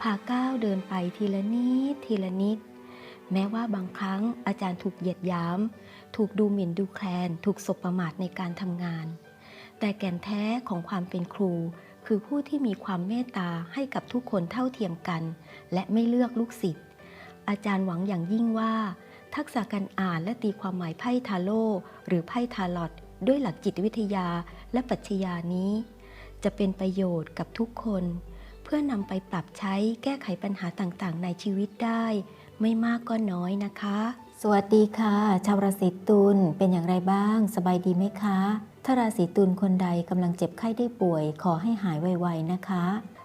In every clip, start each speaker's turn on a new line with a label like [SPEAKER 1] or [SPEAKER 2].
[SPEAKER 1] พาก้าวเดินไปทีละนิดทีละนิด แม้ว่าบางครั้งอาจารย์ถูกเหยียดหยาม ถูกดูหมิ่นดูแคลน ถูกสบประมาทในการทำงาน แต่แก่นแท้ของความเป็นครู คือผู้ที่มีความเมตตาให้กับทุกคนเท่าเทียมกัน และไม่เลือกลูกศิษย์ อาจารย์หวังอย่างยิ่งว่า ทักษะการอ่านและตีความหมายไพ่ทาโร่หรือไพ่ทาลอตด้วยหลักจิตวิทยาและปัชญานี้ จะเป็นประโยชน์กับทุกคน พื่อนำไปปรับใช้แก้ไขปัญหาต่างๆ ในชีวิตได้ ไม่มากก็น้อยนะคะ สวัสดีค่ะ ชาวราศีตุลเป็นอย่างไรบ้าง สบายดีไหมคะ ถ้าราศีตุลคนใดกำลังเจ็บไข้ได้ป่วย ขอให้หายไวๆนะคะ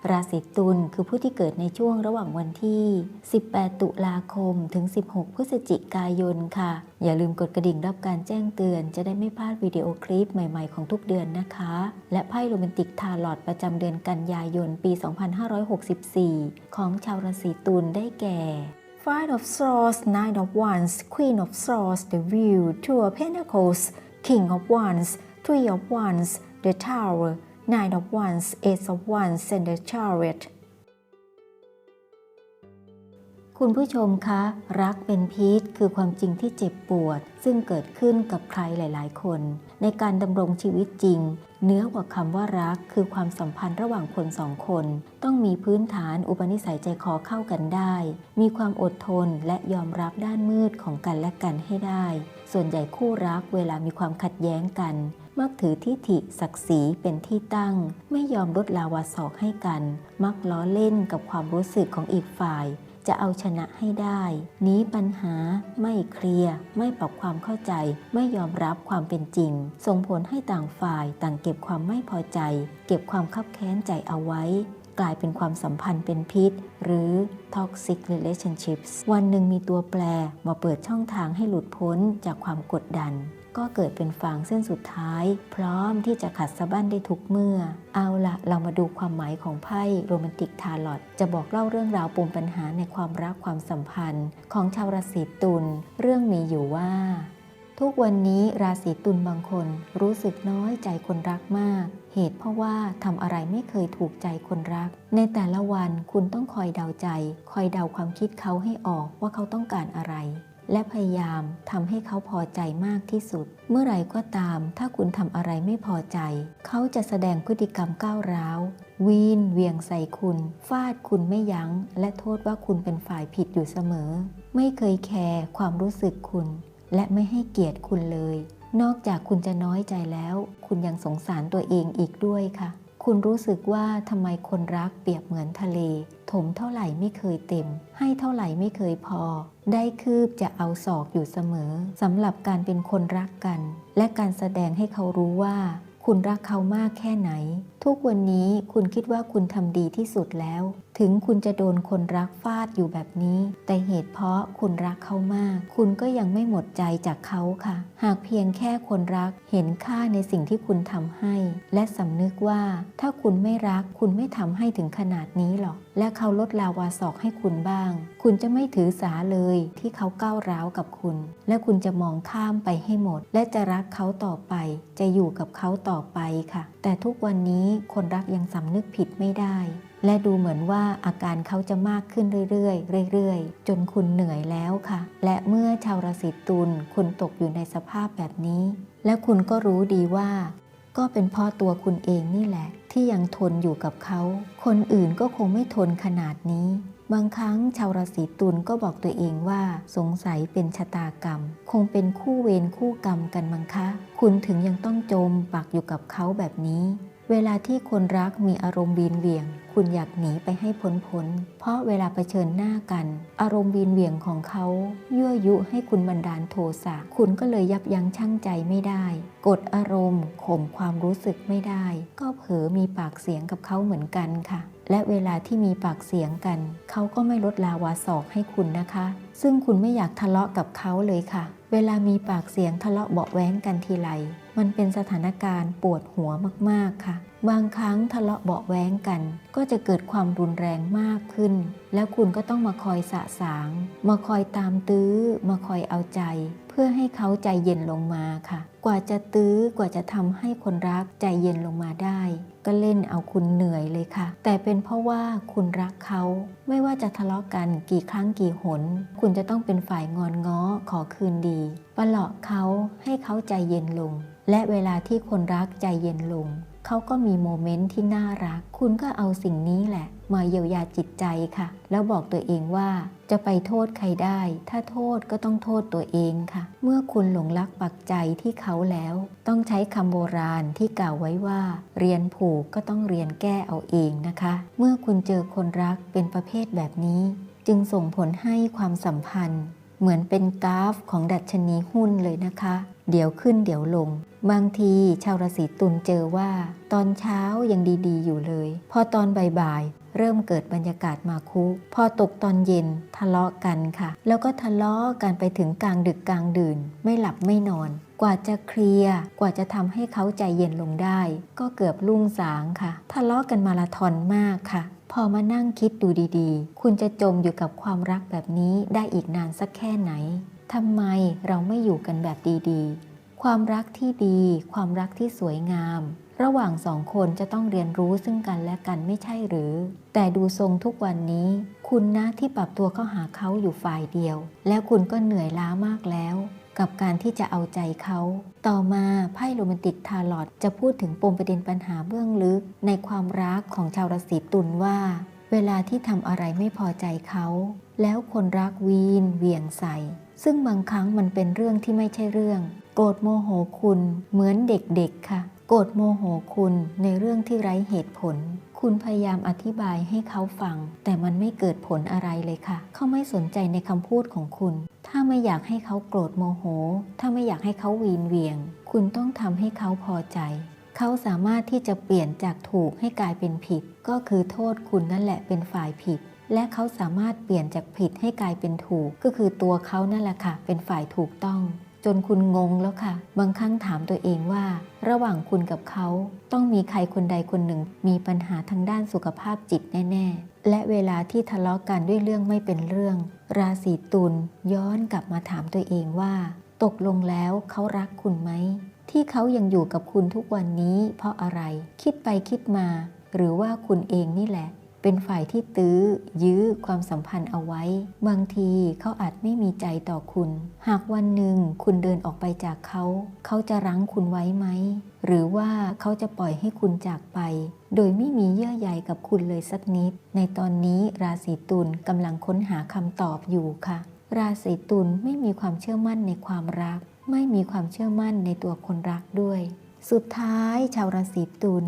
[SPEAKER 1] ราศีตุลคือผู้ที่เกิดในช่วงระหว่างวันที่ 18 ตุลาคม ถึง 16 พฤศจิกายนค่ะ อย่าลืมกดกระดิ่งรับการแจ้งเตือน จะได้ไม่พลาดวิดีโอคลิปใหม่ๆของทุกเดือนนะคะ และไพ่โรแมนติกทาลอตประจำเดือนกันยายนปี 2564 ของชาวราศีตุลได้แก่ Five of Swords, Nine of Wands, Queen of Swords, the View, Two of Pentacles, King of Wands, Three of Wands, the Tower, Nine of Wands, Ace of Wands, and the Chariot. คุณผู้ชมคะ รักเป็นพิษคือความจริงที่เจ็บปวด ซึ่งเกิดขึ้นกับใครหลาย ๆ คน ในการดำรงชีวิตจริง เนื้อกว่าคำว่ารักคือความสัมพันธ์ระหว่างคนสองคน ต้องมีพื้นฐานอุปนิสัยใจคอเข้ากันได้ มีความอดทนและยอมรับด้านมืดของกันและกันให้ได้ ส่วนใหญ่คู่รักเวลามีความขัดแย้งกัน มักถือทิฐิศักดิ์ศรีเป็นที่ตั้ง ไม่ยอมลดลาวาศอกให้กัน มักล้อเล่นกับความรู้สึกของอีกฝ่าย จะเอาชนะให้ได้หนีปัญหาไม่เคลียร์ไม่ปรับความเข้าใจ ไม่ยอมรับความเป็นจริง ส่งผลให้ต่างฝ่ายต่างเก็บความไม่พอใจ เก็บความคับแค้นใจเอาไว้ กลายเป็นความสัมพันธ์เป็นพิษ หรือ toxic relationships วันหนึ่งมีตัวแปรมาเปิดช่องทางให้หลุดพ้นจากความกดดัน ก็เกิดเป็นฟางเส้นสุดท้าย พร้อมที่จะขัดสะบั้นได้ทุกเมื่อ เอาละเรามาดูความหมายของไพ่โรแมนติกทาร์ลอตจะบอกเล่าเรื่องราวปมปัญหาในความรักความสัมพันธ์ ของชาวราศีตุลเรื่องมีอยู่ว่า ทุกวันนี้ราศีตุลบางคนรู้สึกน้อยใจคนรักมาก เหตุเพราะว่าทำอะไรไม่เคยถูกใจคนรัก ในแต่ละวันคุณต้องคอยเดาใจ คอยเดาความคิดเขาให้ออกว่าเขาต้องการอะไร และพยายามทำให้เขาพอใจมากที่สุด เมื่อไหร่ก็ตาม ถ้าคุณทำอะไรไม่พอใจ เขาจะแสดงพฤติกรรมก้าวร้าววีนเหวียงใส่คุณ ฟาดคุณไม่ยัง้ง และโทษว่าคุณเป็นฝ่ายผิดอยู่เสมอ ไม่เคยแคร์ความรู้สึกคุณ และไม่ให้เกียรติคุณเลย นอกจากคุณจะน้อยใจแล้ว คุณยังสงสารตัวเองอีกด้วยค่ะ คุณรู้สึกว่าทำไมคนรักเปรียบเหมือนทะเล ถมเท่าไหร่ไม่เคยเต็ม ให้เท่าไหร่ไม่เคยพอ ได้คืบจะเอาศอกอยู่เสมอสำหรับการเป็นคนรักกัน และการแสดงให้เขารู้ว่าคุณรักเขามากแค่ไหน ทุกวันนี้คุณคิดว่าคุณทำดีที่สุดแล้ว ถึงคุณจะโดนคนรักฟาดอยู่แบบนี้ แต่เหตุเพราะคุณรักเขามาก คุณก็ยังไม่หมดใจจากเขาค่ะ หากเพียงแค่คนรักเห็นค่าในสิ่งที่คุณทำให้ และสำนึกว่าถ้าคุณไม่รักคุณไม่ทำให้ถึงขนาดนี้หรอก และเขาลดลาวาศอกให้คุณบ้าง คุณจะไม่ถือสาเลยที่เขาก้าวร้าวกับคุณ และคุณจะมองข้ามไปให้หมด และจะรักเขาต่อไป จะอยู่กับเขาต่อไปค่ะ แต่ทุกวันนี้คนรักยังสำนึกผิดไม่ได้ และดูเหมือนว่าอาการเขาจะมากขึ้นเรื่อยๆเรื่อยๆ จนคุณเหนื่อยแล้วค่ะ และเมื่อชาวราศีตุลคุณตกอยู่ในสภาพแบบนี้ และคุณก็รู้ดีว่า ก็เป็นพราะตัวคุณเองนี่แหละ ที่ยังทนอยู่กับเขา คนอื่นก็คงไม่ทนขนาดนี้ บางครั้งชาวราศีตุลก็บอกตัวเองว่า สงสัยเป็นชะตากรรม คงเป็นคู่เวรคู่กรรมกันมั้งคะ คุณถึงยังต้องจมปักอยู่กับเขาแบบนี้ เวลาที่คนรักมีอารมณ์วีนเวียง คุณอยากหนีไปให้พ้นพ้น เพราะเวลาเผชิญหน้ากัน อารมณ์วีนเวียงของเขา ยั่วยุให้คุณบันดาลโทสะ คุณก็เลยยับยั้งชั่งใจไม่ได้ กดอารมณ์ข่มความรู้สึกไม่ได้ ก็เผลอมีปากเสียงกับเขาเหมือนกันค่ะ และเวลาที่มีปากเสียงกัน เขาก็ไม่ลดลาวาศอกให้คุณนะคะ ซึ่งคุณไม่อยากทะเลาะกับเขาเลยค่ะ เวลามีปากเสียงทะเลาะเบาแว้งกันทีไร มันเป็นสถานการณ์ปวดหัวมากๆค่ะ บางครั้งทะเลาะเบาแว้งกัน ก็จะเกิดความรุนแรงมากขึ้น แล้วคุณก็ต้องมาคอยสะสาง มาคอยตามตื้อ มาคอยเอาใจ เพื่อให้เขาใจเย็นลงมาค่ะ กว่าจะตื้อกว่าจะทำให้คนรักใจเย็นลงมาได้ ก็เล่นเอาคุณเหนื่อยเลยค่ะ แต่เป็นเพราะว่าคุณรักเขาไม่ว่าจะทะเลาะกันกี่ครั้งกี่หน คุณจะต้องเป็นฝ่ายงอนง้อขอคืนดีประหลอกเขาให้เขาใจเย็นลง และเวลาที่คนรักใจเย็นลง เขาก็มีโมเมนต์ที่น่ารัก คุณก็เอาสิ่งนี้แหละ มาเยียวยาจิตใจค่ะ แล้วบอกตัวเองว่าจะไปโทษใครได้ ถ้าโทษก็ต้องโทษตัวเองค่ะ เมื่อคุณหลงรักปักใจที่เขาแล้ว ต้องใช้คำโบราณที่กล่าวไว้ว่า เรียนผูกก็ต้องเรียนแก้เอาเองนะคะ เมื่อคุณเจอคนรักเป็นประเภทแบบนี้ จึงส่งผลให้ความสัมพันธ์ เหมือนเป็นกราฟของดัชนีหุ้นเลยนะคะ เดี๋ยวขึ้นเดี๋ยวลง บางทีชาวราศีตุลเจอว่า ตอนเช้ายังดีๆ อยู่เลย พอตอนบ่ายๆเริ่มเกิดบรรยากาศมาคุกพอตกตอนเย็นทะเลาะกันค่ะ แล้วก็ทะเลาะกันไปถึงกลางดึกกลางดื่น ไม่หลับไม่นอน กว่าจะเคลียร์กว่าจะทำให้เขาใจเย็นลงได้ ก็เกือบลุ่งสางค่ะ ทะเลาะกันมาราธอนมากค่ะ พอมานั่งคิดดูดีๆ คุณจะจมอยู่กับความรักแบบนี้ได้อีกนานสักแค่ไหนทำไมเราไม่อยู่กันแบบดีๆ ความรักที่ดี ความรักที่สวยงาม ระหว่างสองคนจะต้องเรียนรู้ซึ่งกันและกันไม่ใช่หรือ แต่ดูทรงทุกวันนี้ คุณนะที่ปรับตัวเข้าหาเขาอยู่ฝ่ายเดียว แล้วคุณก็เหนื่อยล้ามากแล้ว กับการที่จะเอาใจเขา ต่อมาไพ่โรแมนติกทาร์ลอตจะพูดถึงปมประเด็นปัญหาเบื้องลึก ในความรักของชาวราศีตุลว่า เวลาที่ทำอะไรไม่พอใจเขา แล้วคนรักวีนเหวี่ยงใส่ ซึ่งบางครั้งมันเป็นเรื่องที่ไม่ใช่เรื่อง โกรธโมโหคุณเหมือนเด็กๆค่ะ โกรธโมโหคุณในเรื่องที่ไร้เหตุผล คุณพยายามอธิบายให้เขาฟัง แต่มันไม่เกิดผลอะไรเลยค่ะ เขาไม่สนใจในคำพูดของคุณ ถ้าไม่อยากให้เขาโกรธโมโห ถ้าไม่อยากให้เขาวีนเวียง คุณต้องทำให้เขาพอใจ เขาสามารถที่จะเปลี่ยนจากถูกให้กลายเป็นผิด ก็คือโทษคุณนั่นแหละเป็นฝ่ายผิด และเขาสามารถเปลี่ยนจากผิดให้กลายเป็นถูก ก็คือตัวเขานั่นแหละค่ะ เป็นฝ่ายถูกต้อง จนคุณงงแล้วค่ะ บางครั้งถามตัวเองว่า ระหว่างคุณกับเขา ต้องมีใครคนใดคนหนึ่ง มีปัญหาทางด้านสุขภาพจิตแน่ ๆ และเวลาที่ทะเลาะกันด้วยเรื่องไม่เป็นเรื่อง ราศีตุลย้อนกลับมาถามตัวเองว่า ตกลงแล้วเขารักคุณไหม ที่เขายังอยู่กับคุณทุกวันนี้ เพราะอะไร คิดไปคิดมา หรือว่าคุณเองนี่แหละ เป็นฝ่ายที่ตื้อ ยื้อความสัมพันธ์เอาไว้ บางทีเขาอาจไม่มีใจต่อคุณ หากวันหนึ่งคุณเดินออกไปจากเขา เขาจะรั้งคุณไว้ไหม หรือว่าเขาจะปล่อยให้คุณจากไป โดยไม่มีเยื่อใยกับคุณเลยสักนิด ในตอนนี้ราศีตุลกำลังค้นหาคำตอบอยู่ค่ะ ราศีตุลไม่มีความเชื่อมั่นในความรัก ไม่มีความเชื่อมั่นในตัวคนรักด้วย สุดท้ายชาวราศีตุล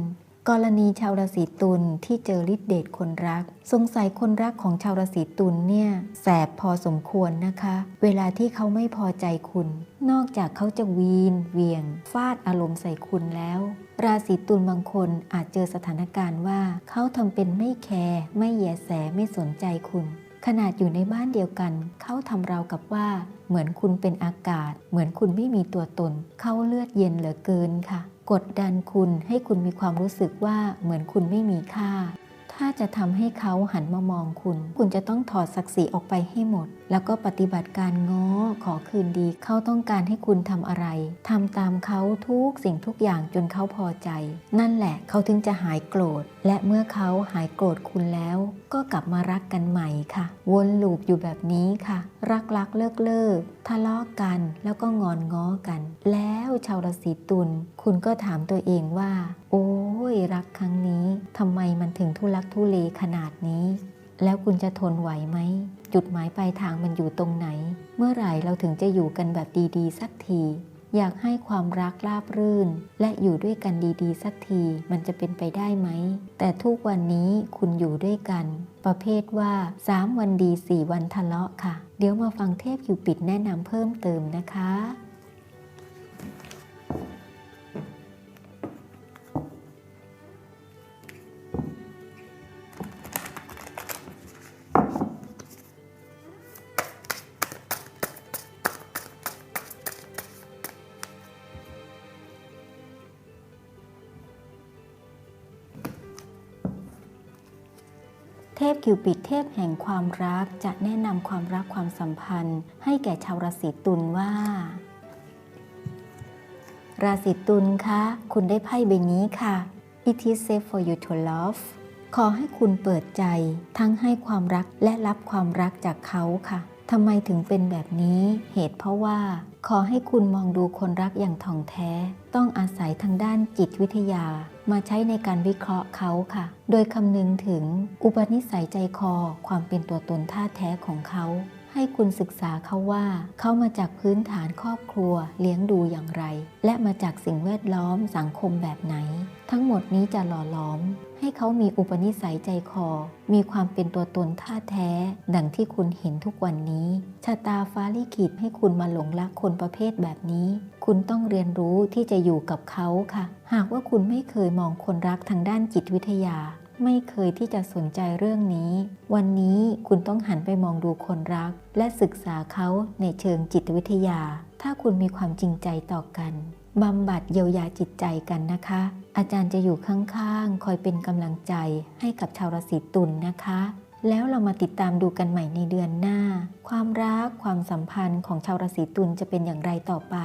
[SPEAKER 1] กรณีชาวราศีตุลที่เจอฤทธิเดชคนรัก สงสัยคนรักของชาวราศีตุลเนี่ยแสบพอสมควรนะคะ เวลาที่เขาไม่พอใจคุณ นอกจากเขาจะวีน เวียง ฟาดอารมณ์ใส่คุณแล้ว ราศีตุลบางคนอาจเจอสถานการณ์ว่า เขาทำเป็นไม่แคร์ไม่แยแสไม่สนใจคุณ ขนาดอยู่ในบ้านเดียวกัน เขาทำราวกับว่า เหมือนคุณเป็นอากาศ เหมือนคุณไม่มีตัวตน เขาเลือดเย็นเหลือเกินค่ะ กดดันคุณให้คุณมีความรู้สึกว่าเหมือนคุณไม่มีค่า ถ้าจะทำให้เขาหันมามองคุณ คุณจะต้องถอดศักดิ์ศรีออกไปให้หมด แล้วก็ปฏิบัติการง้อขอคืนดี เขาต้องการให้คุณทำอะไรทำตามเขาทุกสิ่งทุกอย่างจนเขาพอใจ นั่นแหละเขาถึงจะหายโกรธ และเมื่อเขาหายโกรธคุณแล้ว ก็กลับมารักกันใหม่ค่ะ วนลูปอยู่แบบนี้ค่ะ รักรักเลิกเลิกทะเลาะกันแล้วก็งอนง้อกัน แล้วชาวราศีตุลคุณก็ถามตัวเองว่า โอ้ยรักครั้งนี้ ทำไมมันถึงทุลักทุเลขนาดนี้ แล้วคุณจะทนไหวไหม จุดหมายปลายทางมันอยู่ตรงไหน เมื่อไหร่เราถึงจะอยู่กันแบบดีๆ สักที อยากให้ความรักราบรื่น และอยู่ด้วยกันดีๆ สักทีมันจะเป็นไปได้ไหม แต่ทุกวันนี้คุณอยู่ด้วยกัน ประเภทว่า 3 วันดี 4 วันทะเลาะค่ะ เดี๋ยวมาฟังเทพอยู่ปิดแนะนำเพิ่มเติมนะคะ ทพคิวปิดเทพแห่งความรักจะแนะนำความรักความสัมพันธ์ ให้แก่ชาวราศีตุลว่า ราศีตุลคะ คุณได้ไพ่ใบนี้ค่ะ It is safe for you to love ขอให้คุณเปิดใจทั้งให้ความรักและรับความรักจากเขาค่ะทำไมถึงเป็นแบบนี้เหตุเพราะว่า ขอให้คุณมองดูคนรักอย่างถ่องแท้ ต้องอาศัยทางด้านจิตวิทยา มาใช้ในการวิเคราะห์เขาค่ะ โดยคำนึงถึงอุปนิสัยใจคอความเป็นตัวตนท่าแท้ของเขา ให้คุณศึกษาเขาว่า เขามาจากพื้นฐานครอบครัวเลี้ยงดูอย่างไร และมาจากสิ่งแวดล้อมสังคมแบบไหน ทั้งหมดนี้จะหล่อหลอม ให้เขามีอุปนิสัยใจคอ มีความเป็นตัวตนท่าแท้ ดังที่คุณเห็นทุกวันนี้ชะตาฟ้าลิขิตให้คุณมาหลงรักคนประเภทแบบนี้ คุณต้องเรียนรู้ที่จะอยู่กับเขาค่ะ หากว่าคุณไม่เคยมองคนรักทางด้านจิตวิทยา ไม่เคยที่จะสนใจเรื่องนี้ วันนี้คุณต้องหันไปมองดูคนรัก และศึกษาเขาในเชิงจิตวิทยา ถ้าคุณมีความจริงใจต่อกันบำบัดเยียวยาจิตใจกันนะคะ อาจารย์จะอยู่ข้างๆ คอยเป็นกำลังใจให้กับชาวราศีตุลนนะคะ แล้วเรามาติดตามดูกันใหม่ในเดือนหน้า ความรักความสัมพันธ์ของชาวราศีตุลจะเป็นอย่างไรต่อไป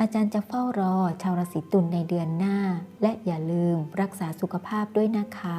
[SPEAKER 1] อาจารย์จะเฝ้ารอชาวราศีตุลในเดือนหน้า และอย่าลืมรักษาสุขภาพด้วยนะคะ